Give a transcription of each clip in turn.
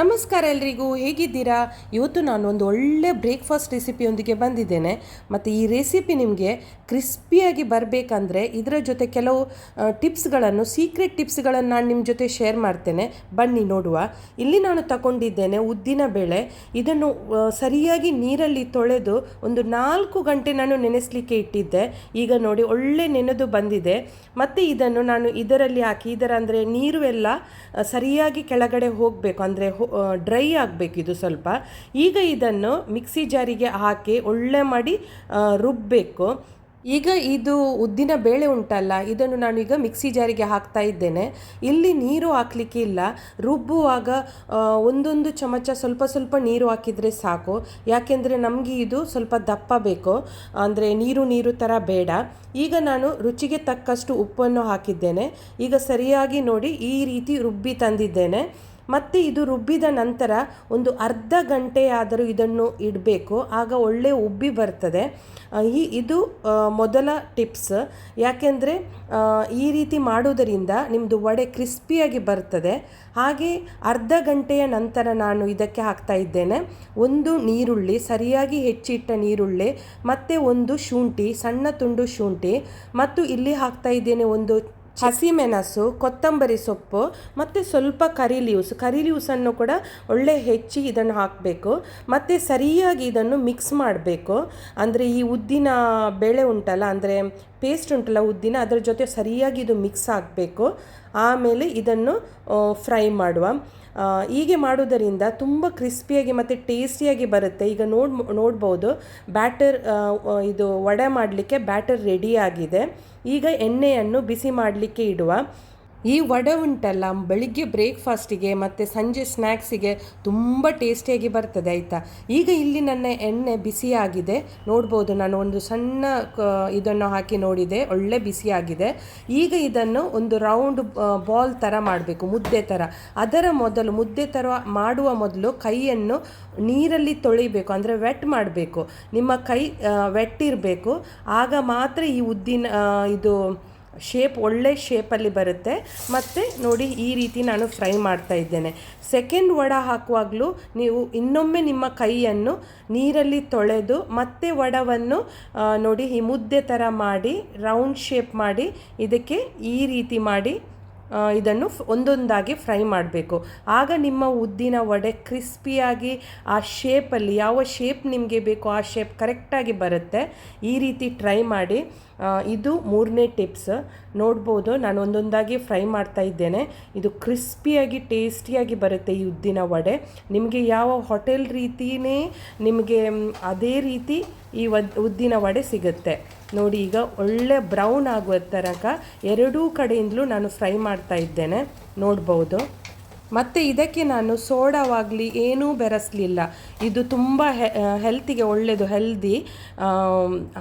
ನಮಸ್ಕಾರ ಎಲ್ರಿಗೂ, ಹೇಗಿದ್ದೀರಾ? ಇವತ್ತು ನಾನು ಒಂದು ಒಳ್ಳೆ ಬ್ರೇಕ್ಫಾಸ್ಟ್ ರೆಸಿಪಿಯೊಂದಿಗೆ ಬಂದಿದ್ದೇನೆ. ಮತ್ತು ಈ ರೆಸಿಪಿ ನಿಮಗೆ ಕ್ರಿಸ್ಪಿಯಾಗಿ ಬರಬೇಕಂದ್ರೆ ಇದರ ಜೊತೆ ಕೆಲವು ಟಿಪ್ಸ್ಗಳನ್ನು ಸೀಕ್ರೆಟ್ ಟಿಪ್ಸ್ಗಳನ್ನು ನಾನು ನಿಮ್ಮ ಜೊತೆ ಶೇರ್ ಮಾಡ್ತೇನೆ. ಬನ್ನಿ ನೋಡುವ. ಇಲ್ಲಿ ನಾನು ತಗೊಂಡಿದ್ದೇನೆ ಉದ್ದಿನ ಬೇಳೆ. ಇದನ್ನು ಸರಿಯಾಗಿ ನೀರಲ್ಲಿ ತೊಳೆದು ಒಂದು ನಾಲ್ಕು ಗಂಟೆ ನಾನು ನೆನೆಸಲಿಕ್ಕೆ ಇಟ್ಟಿದ್ದೆ. ಈಗ ನೋಡಿ ಒಳ್ಳೆ ನೆನೆದು ಬಂದಿದೆ. ಮತ್ತು ಇದನ್ನು ನಾನು ಇದರಲ್ಲಿ ಹಾಕಿ, ಇದರ ಅಂದರೆ ನೀರು ಎಲ್ಲ ಸರಿಯಾಗಿ ಕೆಳಗಡೆ ಹೋಗಬೇಕು. ಅಂದರೆ ಡ್ರೈ ಆಗಬೇಕು ಇದು ಸ್ವಲ್ಪ. ಈಗ ಇದನ್ನು ಮಿಕ್ಸಿ ಜಾರಿಗೆ ಹಾಕಿ ಒಳ್ಳೆ ಮಾಡಿ ರುಬ್ಬಬೇಕು ಈಗ ಇದು ಉದ್ದಿನ ಬೇಳೆ ಉಂಟಲ್ಲ, ಇದನ್ನು ನಾನು ಈಗ ಮಿಕ್ಸಿ ಜಾರಿಗೆ ಹಾಕ್ತಾ ಇದ್ದೇನೆ. ಇಲ್ಲಿ ನೀರು ಹಾಕಲಿಕ್ಕೆ ಇಲ್ಲ. ರುಬ್ಬುವಾಗ ಒಂದೊಂದು ಚಮಚ ಸ್ವಲ್ಪ ಸ್ವಲ್ಪ ನೀರು ಹಾಕಿದರೆ ಸಾಕು. ಯಾಕೆಂದರೆ ನಮಗೆ ಇದು ಸ್ವಲ್ಪ ದಪ್ಪ ಬೇಕು. ಅಂದರೆ ನೀರು ನೀರು ಥರ ಬೇಡ. ಈಗ ನಾನು ರುಚಿಗೆ ತಕ್ಕಷ್ಟು ಉಪ್ಪನ್ನು ಹಾಕಿದ್ದೇನೆ. ಈಗ ಸರಿಯಾಗಿ ನೋಡಿ ಈ ರೀತಿ ರುಬ್ಬಿ ತಂದಿದ್ದೇನೆ. ಮತ್ತು ಇದು ರುಬ್ಬಿದ ನಂತರ ಒಂದು ಅರ್ಧ ಗಂಟೆಯಾದರೂ ಇದನ್ನು ಇಡಬೇಕು. ಆಗ ಒಳ್ಳೆ ಉಬ್ಬಿ ಬರ್ತದೆ. ಈ, ಇದು ಮೊದಲ ಟಿಪ್ಸ್. ಯಾಕೆಂದರೆ ಈ ರೀತಿ ಮಾಡುವುದರಿಂದ ನಿಮ್ಮದು ವಡೆ ಕ್ರಿಸ್ಪಿಯಾಗಿ ಬರ್ತದೆ. ಹಾಗೆ ಅರ್ಧ ಗಂಟೆಯ ನಂತರ ನಾನು ಇದಕ್ಕೆ ಹಾಕ್ತಾ ಇದ್ದೇನೆ. ಒಂದು ನೀರುಳ್ಳಿ, ಸರಿಯಾಗಿ ಹೆಚ್ಚಿಟ್ಟ ನೀರುಳ್ಳಿ, ಮತ್ತು ಒಂದು ಶುಂಠಿ, ಸಣ್ಣ ತುಂಡು ಶುಂಠಿ, ಮತ್ತು ಇಲ್ಲಿ ಹಾಕ್ತಾ ಇದ್ದೇನೆ ಒಂದು ಹಸಿಮೆಣಸು, ಕೊತ್ತಂಬರಿ ಸೊಪ್ಪು ಮತ್ತು ಸ್ವಲ್ಪ ಕರಿ ಲೀವ್ಸ್ ಕರಿ ಲೀವ್ಸನ್ನು ಕೂಡ ಒಳ್ಳೆ ಹೆಚ್ಚಿ ಇದನ್ನು ಹಾಕಬೇಕು. ಮತ್ತು ಸರಿಯಾಗಿ ಇದನ್ನು ಮಿಕ್ಸ್ ಮಾಡಬೇಕು. ಅಂದರೆ ಈ ಉದ್ದಿನ ಬೇಳೆ ಉಂಟಲ್ಲ, ಅಂದರೆ ಪೇಸ್ಟ್ ಉಂಟಲ್ಲ ಉದ್ದಿನ, ಅದರ ಜೊತೆ ಸರಿಯಾಗಿ ಇದು ಮಿಕ್ಸ್ ಆಗಬೇಕು. ಆಮೇಲೆ ಇದನ್ನು ಫ್ರೈ ಮಾಡುವ. ಹೀಗೆ ಮಾಡೋದರಿಂದ ತುಂಬ ಕ್ರಿಸ್ಪಿಯಾಗಿ ಮತ್ತು ಟೇಸ್ಟಿಯಾಗಿ ಬರುತ್ತೆ. ಈಗ ನೋಡ್, ನೋಡ್ಬೋದು ಬ್ಯಾಟರ್ ಇದು ವಡೆ ಮಾಡಲಿಕ್ಕೆ ಬ್ಯಾಟರ್ ರೆಡಿಯಾಗಿದೆ ಈಗ ಎಣ್ಣೆಯನ್ನು ಬಿಸಿ ಮಾಡಲಿಕ್ಕೆ ಇಡುವ. ಈ ವಡೆ ಉಂಟಲ್ಲ ಬೆಳಿಗ್ಗೆ ಬ್ರೇಕ್ಫಾಸ್ಟಿಗೆ ಮತ್ತು ಸಂಜೆ ಸ್ನ್ಯಾಕ್ಸಿಗೆ ತುಂಬ ಟೇಸ್ಟಿಯಾಗಿ ಬರ್ತದೆ, ಆಯಿತಾ? ಈಗ ಇಲ್ಲಿ ನನ್ನ ಎಣ್ಣೆ ಬಿಸಿಯಾಗಿದೆ ನೋಡ್ಬೋದು, ನಾನು ಒಂದು ಸಣ್ಣ ಇದನ್ನು ಹಾಕಿ ನೋಡಿದೆ. ಒಳ್ಳೆ ಬಿಸಿಯಾಗಿದೆ ಈಗ ಇದನ್ನು ಒಂದು ರೌಂಡ್ ಬಾಲ್ ಥರ ಮಾಡಬೇಕು, ಮುದ್ದೆ ಥರ ಅದರ ಮೊದಲು, ಮುದ್ದೆ ಥರ ಮಾಡುವ ಮೊದಲು ಕೈಯನ್ನು ನೀರಲ್ಲಿ ತೊಳಿಬೇಕು, ಅಂದರೆ ವೆಟ್ ಮಾಡಬೇಕು. ನಿಮ್ಮ ಕೈ ವೆಟ್ ಇರಬೇಕು ಆಗ ಮಾತ್ರ ಈ ಉದ್ದಿನ ಇದು ಶೇಪ್ ಒಳ್ಳೆ ಶೇಪಲ್ಲಿ ಬರುತ್ತೆ. ಮತ್ತು ನೋಡಿ ಈ ರೀತಿ ನಾನು ಫ್ರೈ ಮಾಡ್ತಾ ಇದ್ದೇನೆ. ಸೆಕೆಂಡ್ ವಡ ಹಾಕುವಾಗಲೂ ನೀವು ಇನ್ನೊಮ್ಮೆ ನಿಮ್ಮ ಕೈಯನ್ನು ನೀರಲ್ಲಿ ತೊಳೆದು, ಮತ್ತೆ ವಡವನ್ನು ನೋಡಿ ಈ ಮುದ್ದೆ ಥರ ಮಾಡಿ ರೌಂಡ್ ಶೇಪ್ ಮಾಡಿ, ಇದಕ್ಕೆ ಈ ರೀತಿ ಮಾಡಿ ಇದನ್ನು ಒಂದೊಂದಾಗಿ ಫ್ರೈ ಮಾಡಬೇಕು. ಆಗ ನಿಮ್ಮ ಉದ್ದಿನ ವಡೆ ಕ್ರಿಸ್ಪಿಯಾಗಿ ಆ ಶೇಪಲ್ಲಿ ಯಾವ ಶೇಪ್ ನಿಮಗೆ ಬೇಕು ಆ ಶೇಪ್ ಕರೆಕ್ಟಾಗಿ ಬರುತ್ತೆ. ಈ ರೀತಿ ಟ್ರೈ ಮಾಡಿ. ಇದು ಮೂರನೇ ಟಿಪ್ಸ್. ನೋಡ್ಬೋದು, ನಾನು ಒಂದೊಂದಾಗಿ ಫ್ರೈ ಮಾಡ್ತಾ ಇದ್ದೇನೆ. ಇದು ಕ್ರಿಸ್ಪಿಯಾಗಿ, ಟೇಸ್ಟಿಯಾಗಿ ಬರುತ್ತೆ ಈ ಉದ್ದಿನ ವಡೆ. ನಿಮಗೆ ಯಾವ ಹೋಟೆಲ್ ರೀತಿಯೇ ನಿಮಗೆ ಅದೇ ರೀತಿ ಈ ಉದ್ದಿನ ವಡೆ ಸಿಗುತ್ತೆ. ನೋಡಿ ಈಗ ಒಳ್ಳೆ ಬ್ರೌನ್ ಆಗುವ ತನಕ ಎರಡೂ ಕಡೆಯಿಂದಲೂ ನಾನು ಫ್ರೈ ಮಾಡ್ತಾ ಇದ್ದೇನೆ. ನೋಡ್ಬೋದು. ಮತ್ತು ಇದಕ್ಕೆ ನಾನು ಸೋಡಾವಾಗಲಿ ಏನೂ ಬೆರೆಸಲಿಲ್ಲ. ಇದು ತುಂಬ ಹೆಲ್ತಿಗೆ ಒಳ್ಳೆಯದು ಹೆಲ್ದಿ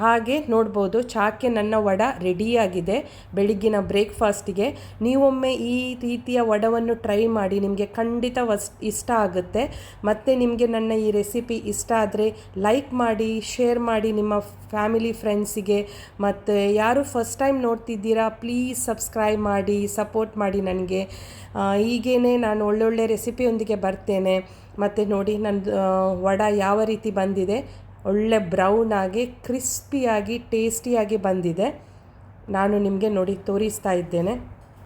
ಹಾಗೆ ನೋಡ್ಬೋದು, ಚಾಕ್ಕೆ ನನ್ನ ವಡ ರೆಡಿಯಾಗಿದೆ. ಬೆಳಿಗ್ಗಿನ ಬ್ರೇಕ್ಫಾಸ್ಟಿಗೆ. ನೀವೊಮ್ಮೆ ಈ ರೀತಿಯ ವಡವನ್ನು ಟ್ರೈ ಮಾಡಿ, ನಿಮಗೆ ಖಂಡಿತ ವಸ್, ಇಷ್ಟ ಆಗುತ್ತೆ. ಮತ್ತು ನಿಮಗೆ ನನ್ನ ಈ ರೆಸಿಪಿ ಇಷ್ಟ ಆದರೆ ಲೈಕ್ ಮಾಡಿ, ಶೇರ್ ಮಾಡಿ ನಿಮ್ಮ ಫ್ಯಾಮಿಲಿ ಫ್ರೆಂಡ್ಸಿಗೆ. ಮತ್ತು ಯಾರು ಫಸ್ಟ್ ಟೈಮ್ ನೋಡ್ತಿದ್ದೀರಾ, ಪ್ಲೀಸ್ ಸಬ್ಸ್ಕ್ರೈಬ್ ಮಾಡಿ, ಸಪೋರ್ಟ್ ಮಾಡಿ ನನಗೆ. ಹೀಗೇ ನಾನು ಒಳ್ಳೊಳ್ಳೆ ರೆಸಿಪಿಯೊಂದಿಗೆ ಬರ್ತೇನೆ. ಮತ್ತು ನೋಡಿ ನನ್ನ ವಡ ಯಾವ ರೀತಿ ಬಂದಿದೆ. ಒಳ್ಳೆ ಬ್ರೌನ್ ಆಗಿ, ಕ್ರಿಸ್ಪಿಯಾಗಿ, ಟೇಸ್ಟಿಯಾಗಿ ಬಂದಿದೆ. ನಾನು ನಿಮಗೆ ನೋಡಿ ತೋರಿಸ್ತಾ ಇದ್ದೇನೆ.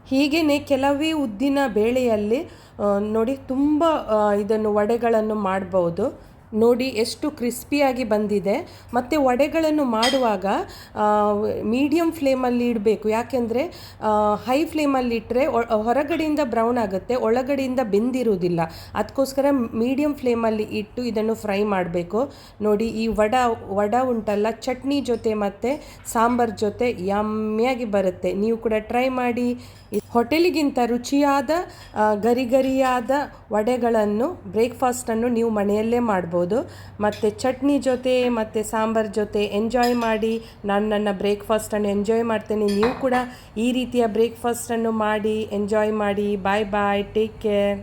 ಹೀಗೇ ಕೆಲವೇ ಉದ್ದಿನ ಬೇಳೆಯಲ್ಲಿ ನೋಡಿ ತುಂಬ ಇದನ್ನು, ವಡೆಗಳನ್ನು ಮಾಡ್ಬೋದು. ನೋಡಿ ಎಷ್ಟು ಕ್ರಿಸ್ಪಿಯಾಗಿ ಬಂದಿದೆ. ಮತ್ತು ವಡೆಗಳನ್ನು ಮಾಡುವಾಗ ಮೀಡಿಯಮ್ ಫ್ಲೇಮಲ್ಲಿ ಇಡಬೇಕು. ಯಾಕೆಂದರೆ ಹೈ ಫ್ಲೇಮಲ್ಲಿ ಇಟ್ಟರೆ ಹೊರಗಡೆಯಿಂದ ಬ್ರೌನ್ ಆಗುತ್ತೆ, ಒಳಗಡೆಯಿಂದ ಬೆಂದಿರುವುದಿಲ್ಲ. ಅದಕ್ಕೋಸ್ಕರ ಮೀಡಿಯಮ್ ಫ್ಲೇಮಲ್ಲಿ ಇಟ್ಟು ಇದನ್ನು ಫ್ರೈ ಮಾಡಬೇಕು. ನೋಡಿ, ಈ ವಡ ವಡ ಉಂಟಲ್ಲ, ಚಟ್ನಿ ಜೊತೆ ಮತ್ತು ಸಾಂಬಾರ್ ಜೊತೆ ಯಮ್ಮಿಯಾಗಿ ಬರುತ್ತೆ. ನೀವು ಕೂಡ ಟ್ರೈ ಮಾಡಿ. ಹೋಟೆಲಿಗಿಂತ ರುಚಿಯಾದ ಗರಿಗರಿಯಾದ ಗರಿ ಗರಿಯಾದ ವಡೆಗಳನ್ನು, ಬ್ರೇಕ್ಫಾಸ್ಟನ್ನು ನೀವು ಮನೆಯಲ್ಲೇ ಮಾಡ್ಬೋದು. ಮತ್ತು ಚಟ್ನಿ ಜೊತೆ, ಮತ್ತು ಸಾಂಬಾರ್ ಜೊತೆ ಎಂಜಾಯ್ ಮಾಡಿ, ನಾನು ನನ್ನ ಬ್ರೇಕ್ಫಾಸ್ಟನ್ನು ಎಂಜಾಯ್ ಮಾಡ್ತೇನೆ. ನೀವು ಕೂಡ ಈ ರೀತಿಯ ಬ್ರೇಕ್ಫಾಸ್ಟನ್ನು ಮಾಡಿ ಎಂಜಾಯ್ ಮಾಡಿ. ಬಾಯ್ ಬಾಯ್ ಟೇಕ್ ಕೇರ್